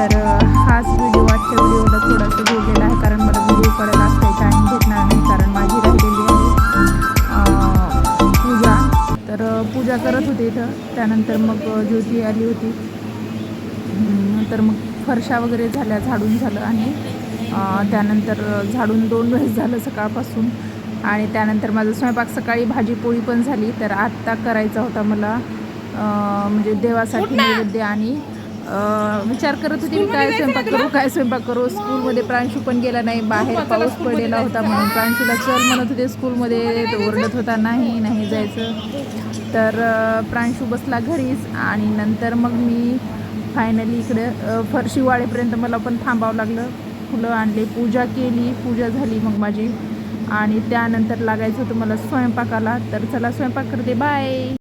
तर हाच व्हिडिओ आजच्या व्हिडिओला थोडासा घेऊ गेला आहे कारण मला व्हिडिओ करत असं टाईम भेटणार नाही कारण माझी राहिलेली आहे पूजा. तर पूजा करत होते इथं. त्यानंतर मग ज्योती आली होती. तर मग फरशा वगैरे झाल्या झाडून झालं आणि त्यानंतर झाडून दोन वेळेस झालं सकाळपासून. आणि त्यानंतर माझा स्वयंपाक सकाळी भाजीपोळी पण झाली. तर आत्ता करायचा होता मला म्हणजे देवासाठी नैवेद्य आणि विचार करत होती मी काय स्वयंपाक करू काय स्वयंपाक करू? स्कूलमध्ये प्रांशू पण गेला नाही बाहेर पाऊस पडलेला होता म्हणून प्रांशूला चल म्हणत होते स्कूलमध्ये तो ओरडत होता नाही नाही जायचं. तर प्रांशू बसला घरीच आणि नंतर मग मी फायनली इकडे अ, फरशी वाळेपर्यंत मला पण थांबावं लागलं. फुलं आणले पूजा केली पूजा झाली मग माझी. आणि त्यानंतर लागायचं होतं मला स्वयंपाकाला. तर चला स्वयंपाक करते. बाय